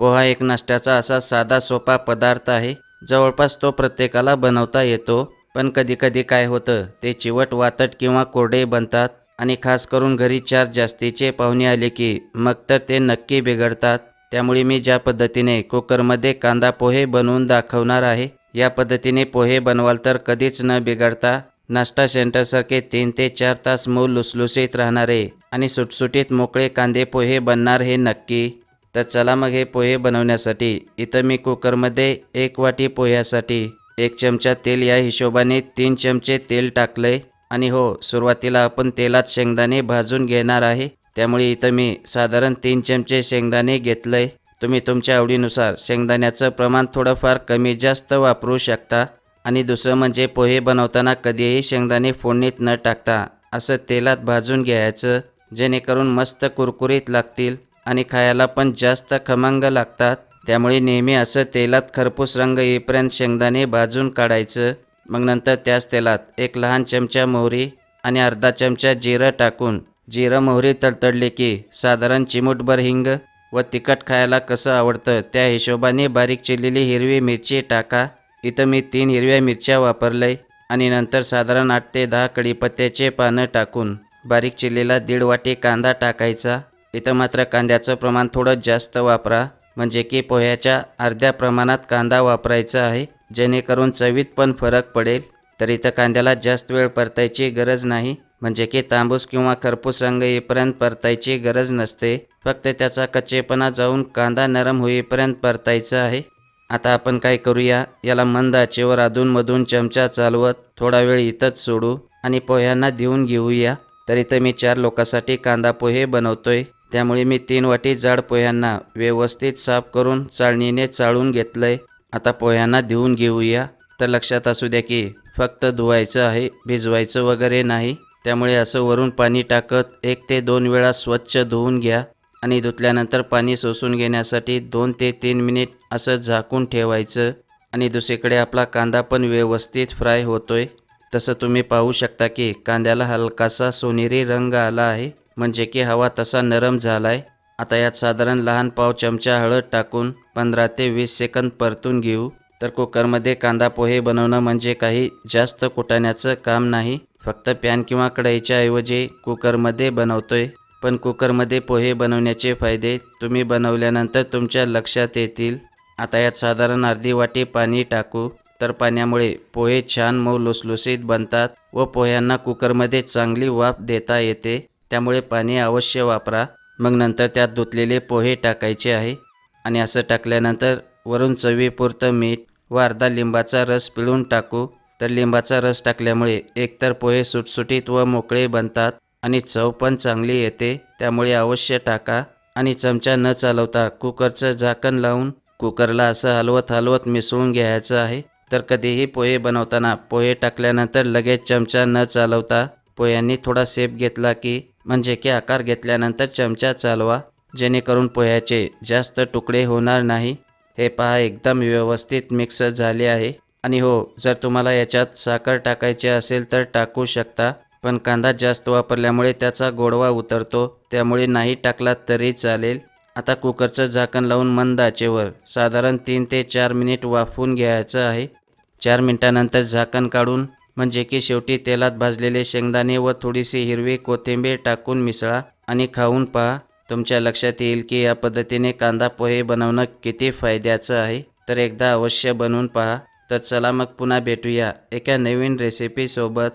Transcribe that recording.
पोहा एक नाश्त्याचा असा साधा सोपा पदार्थ आहे. जवळपास तो प्रत्येकाला बनवता येतो. पण कधीकधी काय होतं ते चिवट वातट किंवा कोरडे बनतात. आणि खास करून घरी चार जास्तीचे पाहुणे आले की मग तर ते नक्की बिघडतात. त्यामुळे मी ज्या पद्धतीने कुकरमध्ये कांदा पोहे बनवून दाखवणार आहे या पद्धतीने पोहे बनवाल तर कधीच न बिघडता नाश्ता सेंटरसारखे तीन ते चार तास मऊ लुसलुसीत राहणारे आणि सुटसुटीत मोकळे कांदे पोहे बनणार हे नक्की. तर चला मग हे पोहे बनवण्यासाठी. इथं मी कुकरमध्ये एक वाटी पोह्यासाठी एक चमचा तेल या हिशोबाने तीन चमचे तेल टाकलंय. आणि हो सुरुवातीला आपण तेलात शेंगदाणे भाजून घेणार आहे. त्यामुळे इथं मी साधारण तीन चमचे शेंगदाणे घेतलंय. तुम्ही तुमच्या आवडीनुसार शेंगदाण्याचं प्रमाण थोडंफार कमी जास्त वापरू शकता. आणि दुसरं म्हणजे पोहे बनवताना कधीही शेंगदाणे फोडणीत न टाकता असं तेलात भाजून घ्यायचं जेणेकरून मस्त कुरकुरीत लागतील. आणि खायला पण जास्त खमंग लागतात. त्यामुळे नेहमी असं तेलात खरपूस रंग येईपर्यंत शेंगदाणे भाजून काढायचं. मग नंतर त्याच तेलात एक लहान चमचा मोहरी आणि अर्धा चमचा जिरं टाकून जिरं मोहरी तडतडली की साधारण चिमूटभर हिंग व तिखट खायला कसं आवडतं त्या हिशोबाने बारीक चिरलेली हिरवी मिरची टाका. इथं मी तीन हिरव्या मिरच्या वापरलंय आणि नंतर साधारण आठ ते दहा कढीपत्त्याचे पानं टाकून बारीक चिरलेला दीड वाटी कांदा टाकायचा. इथं मात्र कांद्याचं प्रमाण थोडं जास्त वापरा. म्हणजे की पोह्याच्या अर्ध्या प्रमाणात कांदा वापरायचा आहे जेणेकरून चवीत पण फरक पडेल. तर इथं कांद्याला जास्त वेळ परतायची गरज नाही. म्हणजे की तांबूस किंवा खरपूस रंग येईपर्यंत परतायची गरज नसते. फक्त त्याचा कच्चेपणा जाऊन कांदा नरम होईपर्यंत परतायचा आहे. आता आपण काय करूया? याला मंद आचेवर अधूनमधून चमचा चालवत थोडा वेळ इथंच सोडू आणि पोह्यांना देऊन घेऊया. तर इथं मी चार लोकांसाठी कांदा पोहे बनवतोय. त्यामुळे मी तीन वाटी जाड पोह्यांना व्यवस्थित साफ करून चाळणीने चाळून घेतलंय. आता पोह्यांना धुवून घेऊया. तर लक्षात असू द्या की फक्त धुवायचं आहे भिजवायचं वगैरे नाही. त्यामुळे असं वरून पाणी टाकत एक ते दोन वेळा स्वच्छ धुवून घ्या आणि धुतल्यानंतर पाणी सोसून घेण्यासाठी दोन ते तीन मिनिट असं झाकून ठेवायचं. आणि दुसरीकडे आपला कांदा पण व्यवस्थित फ्राय होतोय. तसं तुम्ही पाहू शकता की कांद्याला हलकासा सोनेरी रंग आला आहे. म्हणजे की हवा तसा नरम झाला आहे आता यात साधारण लहान पाव चमचा हळद टाकून पंधरा ते वीस सेकंद परतून घेऊ. तर कुकरमध्ये कांदा पोहे बनवणं म्हणजे काही जास्त कुटाण्याचं काम नाही. फक्त पॅन किंवा कढईच्या ऐवजी कुकरमध्ये बनवतोय. पण कुकरमध्ये पोहे बनवण्याचे फायदे तुम्ही बनवल्यानंतर तुमच्या लक्षात येतील. आता यात साधारण अर्धी वाटी पाणी टाकू. तर पाण्यामुळे पोहे छान मऊ लुसलुसीत बनतात व पोह्यांना कुकरमध्ये चांगली वाफ देता येते. त्यामुळे पाणी अवश्य वापरा. मग नंतर त्यात धुतलेले पोहे टाकायचे आहे. आणि असं टाकल्यानंतर वरून चवीपुरतं मीठ व अर्धा लिंबाचा रस पिळून टाकू. तर लिंबाचा रस टाकल्यामुळे एकतर पोहे सुटसुटीत व मोकळे बनतात आणि चव पण चांगली येते. त्यामुळे अवश्य टाका. आणि चमचा न चालवता कुकरचं झाकण लावून कुकरला असं हलवत हलवत मिसळून घ्यायचं आहे. तर कधीही पोहे बनवताना पोहे टाकल्यानंतर लगेच चमचा न चालवता पोह्यांनी थोडा सेप घेतला की म्हणजे की आकार घेतल्यानंतर चमचा चालवा जेणेकरून पोह्याचे जास्त तुकडे होणार नाही. हे पहा एकदम व्यवस्थित मिक्स झाले आहे. आणि हो जर तुम्हाला याच्यात साखर टाकायची असेल तर टाकू शकता पण कांदा जास्त वापरल्यामुळे त्याचा गोडवा उतरतो त्यामुळे नाही टाकला तरी चालेल. आता कुकरचं झाकण लावून मंद आचेवर साधारण तीन ते चार मिनिट वाफवून घ्यायचं आहे. चार मिनिटानंतर झाकण काढून म्हणजे की शेवटी तेलात भाजलेले शेंगदाणे व थोडीशी हिरवी कोथिंबीर टाकून मिसळा आणि खाऊन पहा. तुमच्या लक्षात येईल की या पद्धतीने कांदा पोहे बनवणं किती फायद्याचं आहे. तर एकदा अवश्य बनवून पहा. तर चला मग पुन्हा भेटूया एका नवीन रेसिपीसोबत